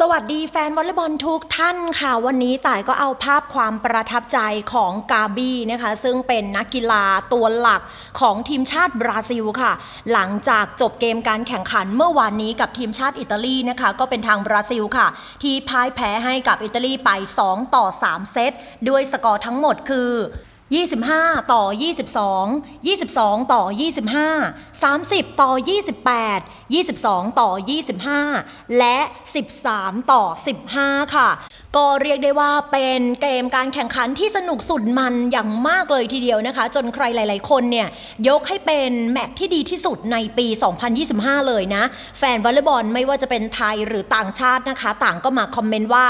สวัสดีแฟนวอลเลย์บอลทุกท่านค่ะ วันนี้ต่ายก็เอาภาพความประทับใจของกาบี้นะคะ ซึ่งเป็นนักกีฬาตัวหลักของทีมชาติบราซิลค่ะ หลังจากจบเกมการแข่งขันเมื่อวานนี้กับทีมชาติอิตาลีนะคะ ก็เป็นทางบราซิลค่ะ ที่พ่ายแพ้ให้กับอิตาลีไป 2 ต่อ 3 เซตด้วยสกอร์ทั้งหมดคือ 25 ต่อ 22 22 ต่อ 25 30 ต่อ 28 22 ต่อ 25 และ 13 ต่อ 15 ค่ะ ก็เรียกได้ว่าเป็นเกมการแข่งขันที่สนุกสุดมันอย่างมากเลยทีเดียวนะคะ จนใครหลาย ๆ คนเนี่ยยกให้เป็นแมตช์ที่ดีที่สุดในปี 2025 เลยนะ แฟนวอลเลย์บอลไม่ว่าจะเป็นไทยหรือต่างชาตินะคะ ต่างก็มาคอมเมนต์ว่า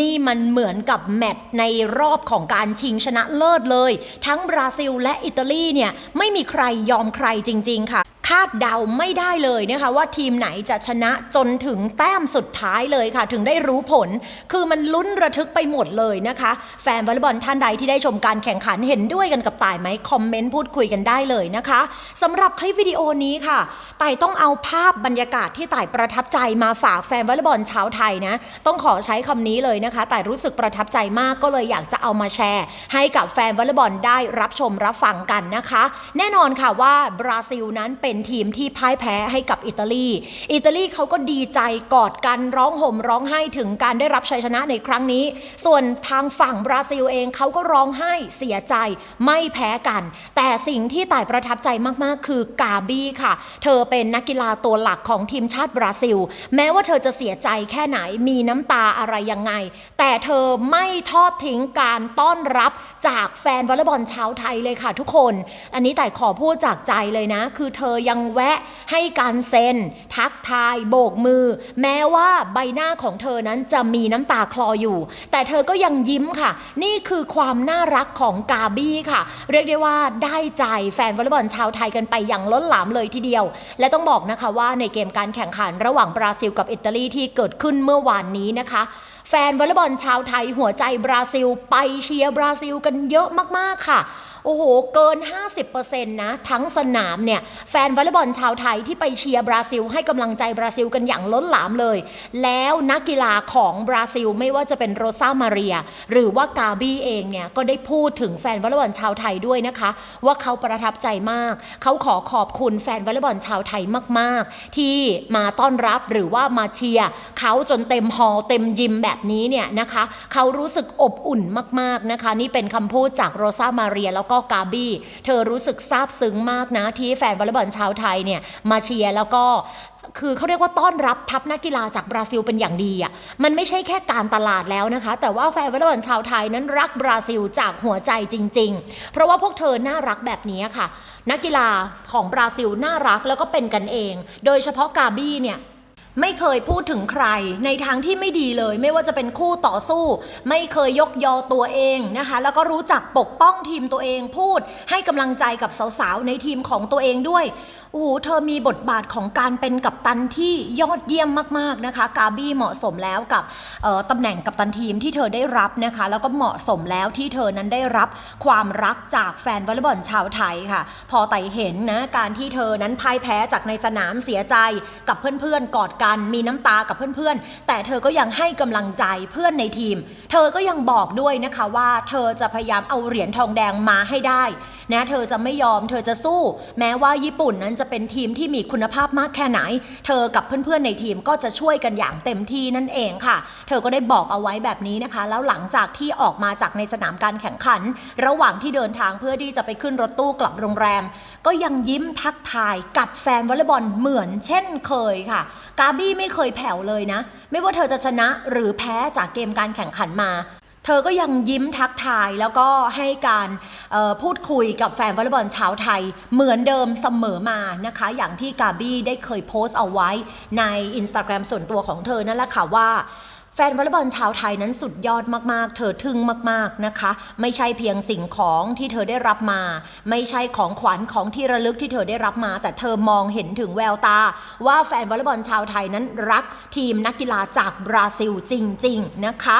นี่มันเหมือนกับแมตช์ในรอบของการชิงชนะเลิศเลย ทั้งบราซิลและอิตาลีเนี่ยไม่มีใครยอมใครจริง ๆ ค่ะาดเดาไม่ได้เลยนะคะว่าทีมไหนจะชนะจนถึงแต้มสุดท้ายเลยค่ะ ถึงได้รู้ผล คือมันลุ้นระทึกไปหมดเลยนะคะ แฟนวอลเลย์บอลท่านใดที่ได้ชมการแข่งขันเห็นด้วยกันกับต่ายไหมคอมเมนต์พูดคุยกันได้เลยนะคะสำหรับคลิปวิดีโอนี้ค่ะต่ายต้องเอาภาพบรรยากาศที่ต่ายประทับใจมาฝากแฟนวอลเลย์บอลชาวไทยนะต้องขอใช้คำนี้เลยนะคะต่ายรู้สึกประทับใจมากก็เลยอยากจะเอามาแชร์ ให้กับแฟนวอลเลย์บอลได้รับชมรับฟังกันนะคะ แน่นอนค่ะว่าบราซิลนั้นเป็นทีมที่พ่ายแพ้ให้กับอิตาลี อิตาลีเขาก็ดีใจกอดกันร้องห่มร้องไห้ถึงการได้รับชัยชนะในครั้งนี้ ส่วนทางฝั่งบราซิลเองเขาก็ร้องไห้เสียใจไม่แพ้กัน แต่สิ่งที่ต่ายประทับใจมาก ๆ คือกาบี้ค่ะ เธอเป็นนักกีฬาตัวหลักของทีมชาติบราซิล แม้ว่าเธอจะเสียใจแค่ไหนมีน้ำตาอะไรยังไง แต่เธอไม่ทอดทิ้งการต้อนรับจากแฟนวอลเลย์บอลชาวไทยเลยค่ะทุกคน อันนี้แต่ขอพูดจากใจเลยนะ คือเธอยังแวะให้การเซ็น ทักทาย โบกมือ แม้ว่าใบหน้าของเธอนั้นจะมีน้ำตาคลออยู่ แต่เธอก็ยังยิ้มค่ะ นี่คือความน่ารักของกาบี้ค่ะ เรียกได้ว่าได้ใจแฟนวอลเลย์บอลชาวไทยกันไปอย่างล้นหลามเลยทีเดียว และต้องบอกนะคะว่าในเกมการแข่งขันระหว่างบราซิลกับอิตาลีที่เกิดขึ้นเมื่อวานนี้นะคะแฟนวอลเลย์บอลชาวไทยหัวใจบราซิล ไปเชียร์บราซิลกันเยอะมาก ๆ ค่ะ อ้โห เกิน 50%นะ ทั้งสนามเนี่ย แฟนวอลเลย์บอลชาวไทยที่ไปเชียร์บราซิล ให้กำลังใจบราซิลกันอย่างล้นหลามเลย แล้วนักกีฬาของบราซิลไม่ว่าจะเป็นโรซามาเรีย หรือว่ากาบี้เองเนี่ย ก็ได้พูดถึงแฟนวอลเลย์บอลชาวไทยด้วยนะคะ ว่าเขาประทับใจมาก เขาขอขอบคุณแฟนวอลเลย์บอลชาวไทยมาก ๆ ที่มาต้อนรับหรือว่ามาเชียร์เขาจนเต็มฮอล์เต็มยิมแบบนี้เนี่ยนะคะ เขารู้สึกอบอุ่นมาก ๆ นะคะ นี่เป็นคำพูดจากโรซามาเรียแล้วก็กาบี้ เธอรู้สึกซาบซึ้งมากนะ ที่แฟนวอลเลย์บอลชาวไทยเนี่ยมาเชียร์แล้วก็คือเขาเรียกว่าต้อนรับทัพนักกีฬาจากบราซิลเป็นอย่างดีอะ มันไม่ใช่แค่การตลาดแล้วนะคะ แต่ว่าแฟนวอลเลย์บอลชาวไทยนั้นรักบราซิลจากหัวใจจริง ๆ เพราะว่าพวกเธอน่ารักแบบนี้ค่ะ นักกีฬาของบราซิลน่ารักแล้วก็เป็นกันเอง โดยเฉพาะกาบี้เนี่ย ไม่เคยพูดถึงใครในทางที่ไม่ดีเลย ไม่ว่าจะเป็นคู่ต่อสู้ ไม่เคยยกยอตัวเองนะคะ แล้วก็รู้จักปกป้องทีมตัวเองพูด ให้กำลังใจกับสาวๆ ในทีมของตัวเองด้วยโอ้โหเธอมีบทบาทของการเป็นกัปตันที่ยอดเยี่ยมมากๆนะคะ กาบี้เหมาะสมแล้วกับออตำแหน่งกัปตันทีมที่เธอได้รับนะคะ แล้วก็เหมาะสมแล้วที่เธอนั้นได้รับความรักจากแฟนวอลเลย์บอลชาวไทยค่ะ พอไต่เห็นนะการที่เธอนั้นพ่ายแพ้จากในสนามเสียใจกับเพื่อนๆกอดกันมีน้ำตากับเพื่อนๆ แต่เธอก็ยังให้กำลังใจเพื่อนในทีม เธอก็ยังบอกด้วยนะคะว่าเธอจะพยายามเอาเหรียญทองแดงมาให้ได้นะเธอจะไม่ยอมเธอจะสู้ แม้ว่าญี่ปุ่นนั้นจะเป็นทีมที่มีคุณภาพมากแค่ไหน เธอกับเพื่อนๆในทีมก็จะช่วยกันอย่างเต็มที่นั่นเองค่ะ เธอก็ได้บอกเอาไว้แบบนี้นะคะ แล้วหลังจากที่ออกมาจากในสนามการแข่งขัน ระหว่างที่เดินทางเพื่อที่จะไปขึ้นรถตู้กลับโรงแรม ก็ยังยิ้มทักทายกับแฟนวอลเลย์บอลเหมือนเช่นเคยค่ะกาบี้ไม่เคยแผ่วเลยนะ ไม่ว่าเธอจะชนะหรือแพ้จากเกมการแข่งขันมา เธอก็ยังยิ้มทักทายแล้วก็ให้การพูดคุยกับแฟนวอลเลย์บอลชาวไทย เหมือนเดิมเสมอมานะคะ อย่างที่กาบี้ได้เคยโพสต์เอาไว้ใน Instagram ส่วนตัวของเธอนั่นแหละค่ะว่า แฟนวอลเลย์บอลชาวไทยนั้นสุดยอดมากๆ เธอทึ่งมากๆนะคะ ไม่ใช่เพียงสิ่งของที่เธอได้รับมา ไม่ใช่ของขวัญของที่ระลึกที่เธอได้รับมา แต่เธอมองเห็นถึงแววตา ว่าแฟนวอลเลย์บอลชาวไทยนั้นรักทีมนักกีฬาจากบราซิลจริง ๆ นะคะ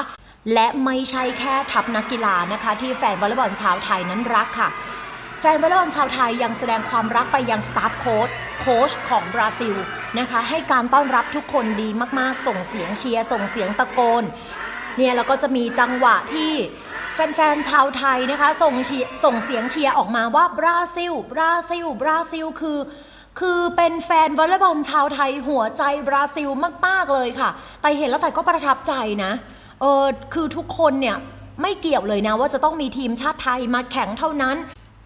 และไม่ใช่แค่ทัพนักกีฬานะคะ ที่แฟนวอลเลย์บอลชาวไทยนั้นรักค่ะ แฟนวอลเลย์บอลชาวไทยยังแสดงความรักไปยังสตาฟโค้ชโค้ชของบราซิลนะคะให้การต้อนรับทุกคนดีมากๆ ส่งเสียงเชียร์ส่งเสียงตะโกนเนี่ยแล้วก็จะมีจังหวะที่แฟนๆชาวไทยนะคะส่งเส่งเสียงเชียร์ออกมาว่าบราซิล บราซิล บราซิล คือ คือเป็นแฟนวอลเลย์บอลชาวไทยหัวใจบราซิลมาก ๆ เลยค่ะ แต่เห็นแล้วแต่ก็ประทับใจนะ เออคือทุกคนเนี่ยไม่เกี่ยวเลยนะว่าจะต้องมีทีมชาติไทยมาแข่งเท่านั้น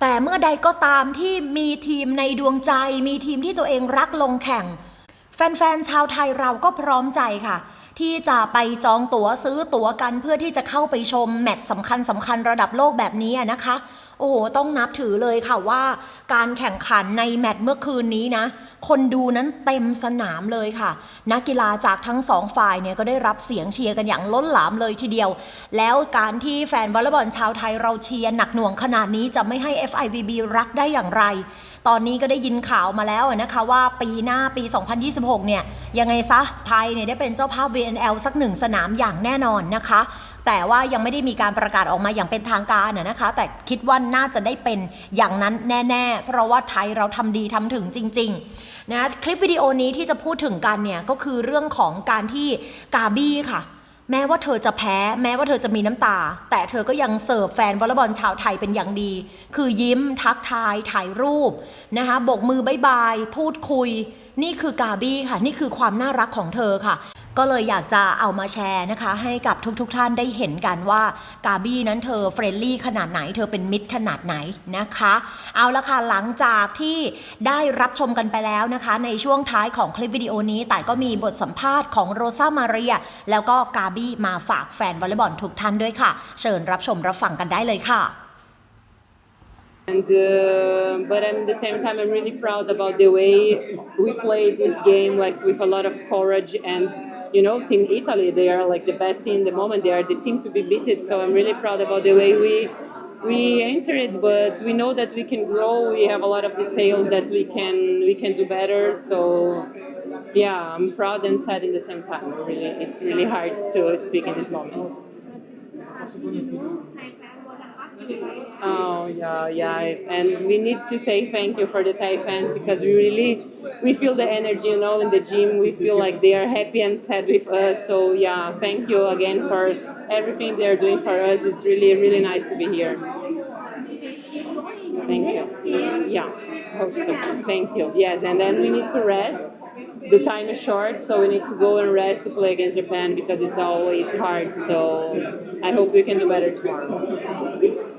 แต่เมื่อใดก็ตามที่มีทีมในดวงใจ มีทีมที่ตัวเองรักลงแข่ง แฟนๆ ชาวไทยเราก็พร้อมใจค่ะ ที่จะไปจองตั๋วซื้อตั๋วกันเพื่อที่จะเข้าไปชมแมตช์สำคัญสำคัญระดับโลกแบบนี้นะคะ อ้โห ต้องนับถือเลยค่ะว่า การแข่งขันในแมตช์เมื่อคืนนี้นะ คนดูนั้นเต็มสนามเลยค่ะ นักกีฬาจากทั้งสองฝ่ายเนี่ยก็ได้รับเสียงเชียร์กันอย่างล้นหลามเลยทีเดียว แล้วการที่แฟนวอลเลย์บอลชาวไทยเราเชียร์หนักหน่วงขนาดนี้จะไม่ให้ FIVB รักได้อย่างไร ตอนนี้ก็ได้ยินข่าวมาแล้วนะคะว่าปีหน้าปี 2026 เนี่ยยังไงซะไทยเนี่ยได้เป็นเจ้าภาพ VNL สักหนึ่งสนามอย่างแน่นอนนะคะ แต่ว่ายังไม่ได้มีการประกาศออกมาอย่างเป็นทางการนะนะคะ แต่คิดว่าน่าจะได้เป็นอย่างนั้นแน่ๆ เพราะว่าไทยเราทำดีทำถึงจริงๆนะคลิปวิดีโอนี้ที่จะพูดถึงกันเนี่ยก็คือเรื่องของการที่กาบี้ค่ะแม้ว่าเธอจะแพ้ แม้ว่าเธอจะมีน้ำตา แต่เธอก็ยังเสิร์ฟแฟนวอลเลย์บอลชาวไทยเป็นอย่างดี คือยิ้มทักทาย ถ่ายรูปนะคะโบกมือบายบาย พูดคุย นี่คือกาบี้ค่ะ นี่คือความน่ารักของเธอค่ะ ก็เลยอยากจะเอามาแชร์นะคะ ให้กับทุกๆทท่านได้เห็นกันว่ากาบี้นั้นเธอเฟรนลี่ขนาดไหน เธอเป็นมิตรขนาดไหนนะคะ เอาละค่ะหลังจากที่ได้รับชมกันไปแล้วนะคะ ในช่วงท้ายของคลิปวิดีโอนี้ แต่ก็มีบทสัมภาษณ์ของโรซามาเรีย แล้วก็กาบี้มาฝากแฟนวอลเลย์บอลทุกท่านด้วยค่ะ เชิญรับชมรับฟังกันได้เลยค่ะ And uh, but at the same time, I'm really proud about the way we played this game, like with a lot of courage. And you know, Team Italy, they are like the best team in the moment. They are the team to be beaten. So I'm really proud about the way we we enter it. But we know that we can grow. We have a lot of details that we can we can do better. So yeah, I'm proud and sad in the same time. Really, it's really hard to speak in this moment. Oh yeah, yeah, and we need to say thank you for the Thai fans because we really we feel the energy, you know, in the gym. We feel like they are happy and sad with us. So yeah, thank you again for everything they are doing for us. It's really really nice to be here. Thank you. Yeah, hope so. Thank you. Yes, and then we need to rest. The time is short, so we need to go and rest to play against Japan because it's always hard. So I hope we can do better tomorrow.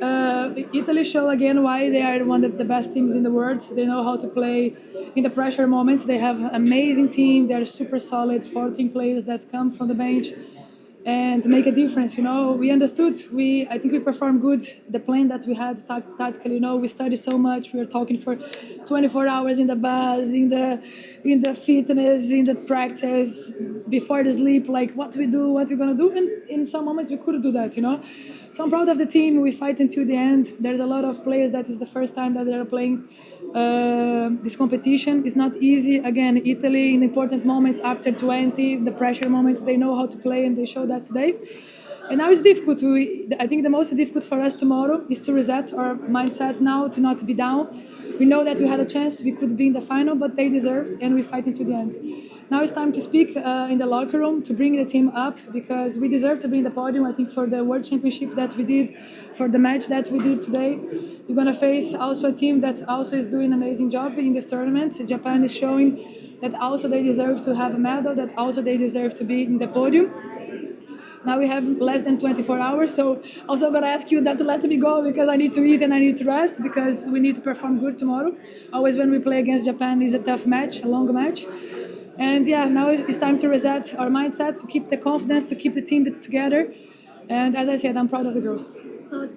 Uh, Italy show again why they are one of the best teams in the world. They know how to play in the pressure moments. They have amazing team. They're super solid, 14 players that come from the bench and make a difference. You know, we understood. We I think we performed good. The plan that we had tactically. You know, we studied so much. We were talking for 24 hours in the bus, in the in the fitness, in the practice, before the sleep. Like what we do, what we're gonna do, and in some moments we couldn't do that. You know, so I'm proud of the team. We fight until the end. There's a lot of players that is the first time that they're playing uh, this competition. It's not easy. Again, Italy in important moments after 20, the pressure moments, they know how to play and they show that today. And now it's difficult. We, I think the most difficult for us tomorrow is to reset our mindset now, to not be down. We know that we had a chance, we could be in the final, but they deserved, and we fight until the end. Now it's time to speak uh, in the locker room to bring the team up because we deserve to be in the podium. I think for the World Championship that we did, for the match that we did today, we're gonna face also a team that also is doing an amazing job in this tournament. Japan is showing that also they deserve to have a medal, that also they deserve to be in the podium. Now we have less than 24 hours, so also gonna ask you that to let me go because I need to eat and I need to rest because we need to perform good tomorrow. Always when we play against Japan is a tough match, a long match. And yeah, now it's, time to reset our mindset, to keep the confidence, to keep the team together. And as I said, I'm proud of the girls. So,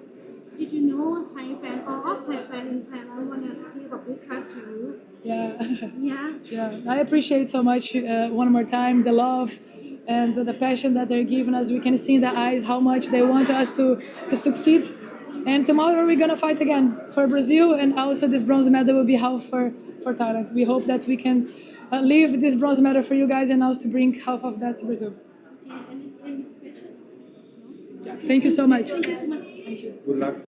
did you know Thai fan or all Thai fan in Thailand want to give a big hug to you? Yeah, Yeah. yeah. I appreciate so much uh, one more time the love and the passion that they're giving us. We can see in the eyes how much they want us to to succeed. And tomorrow we're gonna fight again for Brazil, and also this bronze medal will be half for for Thailand. We hope that we can uh, leave this bronze medal for you guys and also to bring half of that to Brazil. Okay, any, any question? Thank you so much. Thank you so much. Thank you. Good luck.